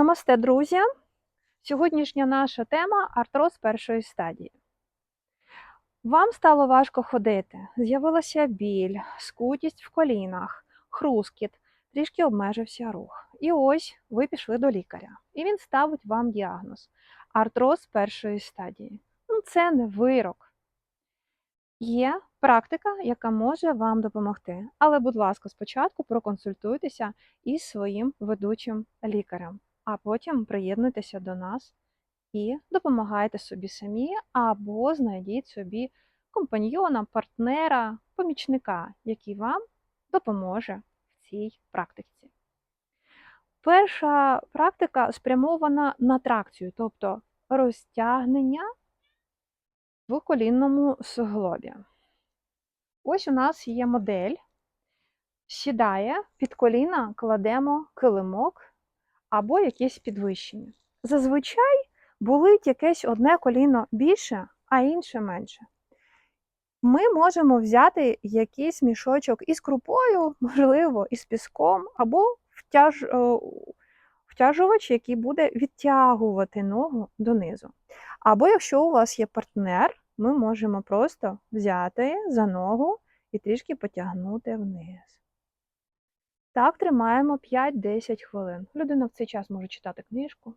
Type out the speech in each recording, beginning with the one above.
Намасте, друзі! Сьогоднішня наша тема артроз першої стадії. Вам стало важко ходити, з'явилася біль, скутість в колінах, хрускіт, трішки обмежився рух. І ось ви пішли до лікаря, і він ставить вам діагноз артроз першої стадії. Ну, це не вирок. Є практика, яка може вам допомогти. Але, будь ласка, спочатку проконсультуйтеся із своїм ведучим лікарем, а потім приєднуйтеся до нас і допомагайте собі самі, або знайдіть собі компаньйона, партнера, помічника, який вам допоможе в цій практиці. Перша практика спрямована на тракцію, тобто розтягнення в колінному суглобі. Ось у нас є модель. Сідає, під коліна кладемо килимок або якесь підвищення. Зазвичай болить якесь одне коліно більше, а інше менше. Ми можемо взяти якийсь мішочок із крупою, можливо, із піском, або втяж... е, втяжувач, який буде відтягувати ногу донизу. Або якщо у вас є партнер, ми можемо просто взяти за ногу і трішки потягнути вниз. Так, тримаємо 5-10 хвилин. Людина в цей час може читати книжку.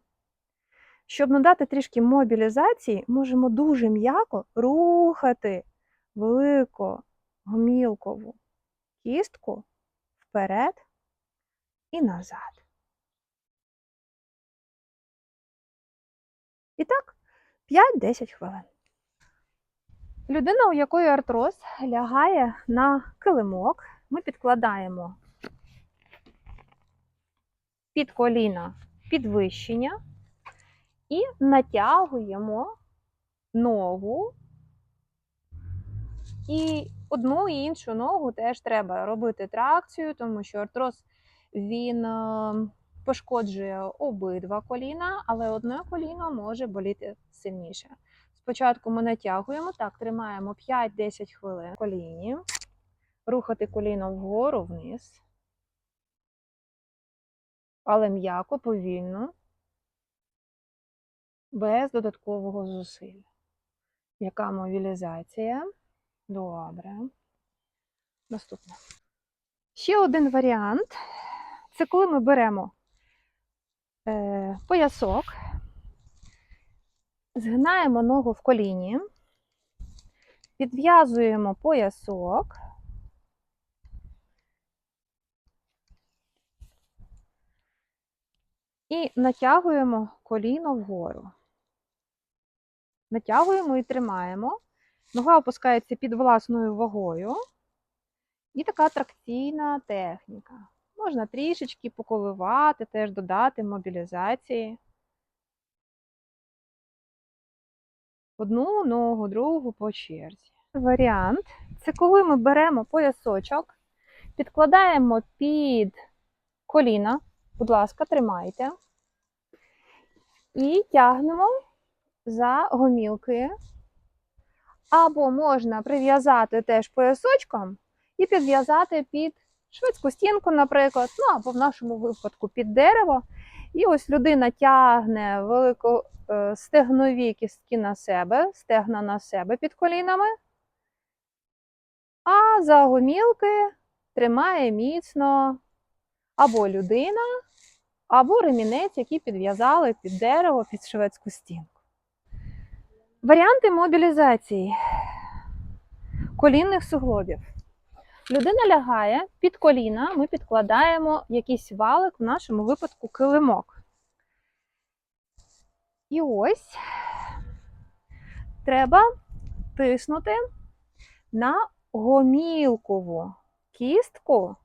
Щоб надати трішки мобілізації, можемо дуже м'яко рухати велику гомілкову кістку вперед і назад. І так, 5-10 хвилин. Людина, у якої артроз, лягає на килимок. Ми підкладаємо під коліна підвищення і натягуємо ногу. І одну і іншу ногу теж треба робити тракцію, тому що артроз він е, пошкоджує обидва коліна, але одне коліно може боліти сильніше. Спочатку ми натягуємо, так, тримаємо 5-10 хвилин коліні, рухати коліно вгору вниз, але м'яко, повільно, без додаткового зусилля. Яка мобілізація? Добре. Наступне. Ще один варіант це коли ми беремо е, поясок, згинаємо ногу в коліні, підв'язуємо поясок. І натягуємо коліно вгору. Натягуємо і тримаємо. Нога опускається під власною вагою. І така тракційна техніка. Можна трішечки поколивати, теж додати мобілізації. Одну ногу, другу по черзі. Варіант це коли ми беремо поясочок, підкладаємо під коліна, будь ласка, тримайте, і тягнемо за гомілки. Або можна прив'язати теж поясочком і підв'язати під швидку стінку, наприклад, ну або в нашому випадку під дерево. І ось людина тягне велико е, стегнові кістки на себе, стегна на себе під колінами, а за гомілки тримає міцно або людина, або ремінець, який підв'язали під дерево, під шведську стінку. Варіанти мобілізації колінних суглобів. Людина лягає під коліна, ми підкладаємо якийсь валик, в нашому випадку килимок. І ось треба тиснути на гомілкову кістку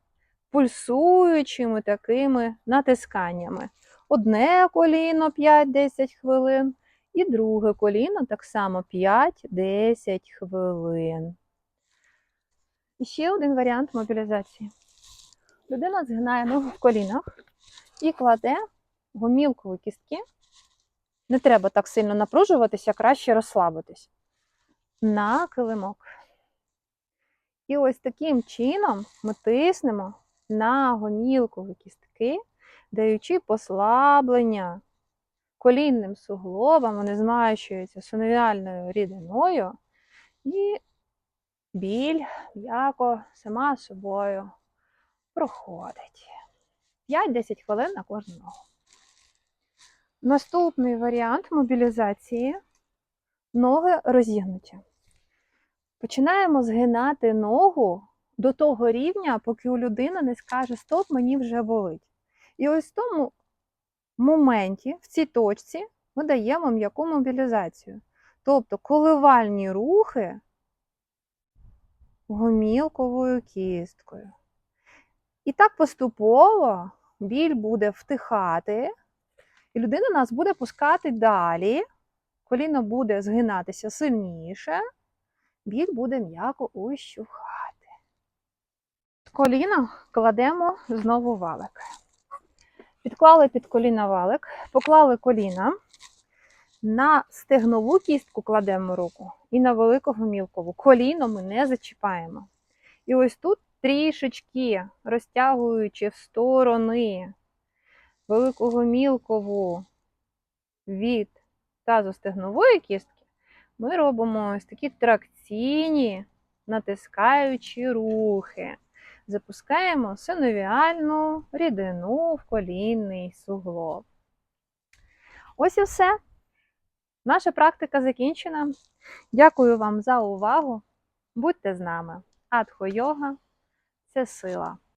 пульсуючими такими натисканнями. Одне коліно 5-10 хвилин, і друге коліно так само 5-10 хвилин. І ще один варіант мобілізації. Людина згинає ногу в колінах і кладе гомілкові кістки. Не треба так сильно напружуватися, краще розслабитись. На килимок. І ось таким чином ми тиснемо на гомілкові кістки, даючи послаблення колінним суглобам, вони змащуються синовіальною рідиною, і біль м'яко сама собою проходить. 5-10 хвилин на кожну ногу. Наступний варіант мобілізації ноги розігнуті. Починаємо згинати ногу до того рівня, поки у людини не скаже Стоп, мені вже болить. І ось в тому моменті, в цій точці, ми даємо м'яку мобілізацію. Тобто коливальні рухи гомілковою кісткою. І так поступово біль буде втихати, і людина нас буде пускати далі, коліно буде згинатися сильніше, біль буде м'яко ущухати. Коліна кладемо знову валик. Підклали під коліна валик, поклали коліна, на стегнову кістку кладемо руку і на велику гомілкову. Коліно ми не зачіпаємо. І ось тут трішечки розтягуючи в сторони велику гомілкову від тазостегнової кістки, ми робимо ось такі тракційні, натискаючі рухи. Запускаємо синовіальну рідину в колінний суглоб. Ось і все. Наша практика закінчена. Дякую вам за увагу. Будьте з нами. Адхо йога це сила.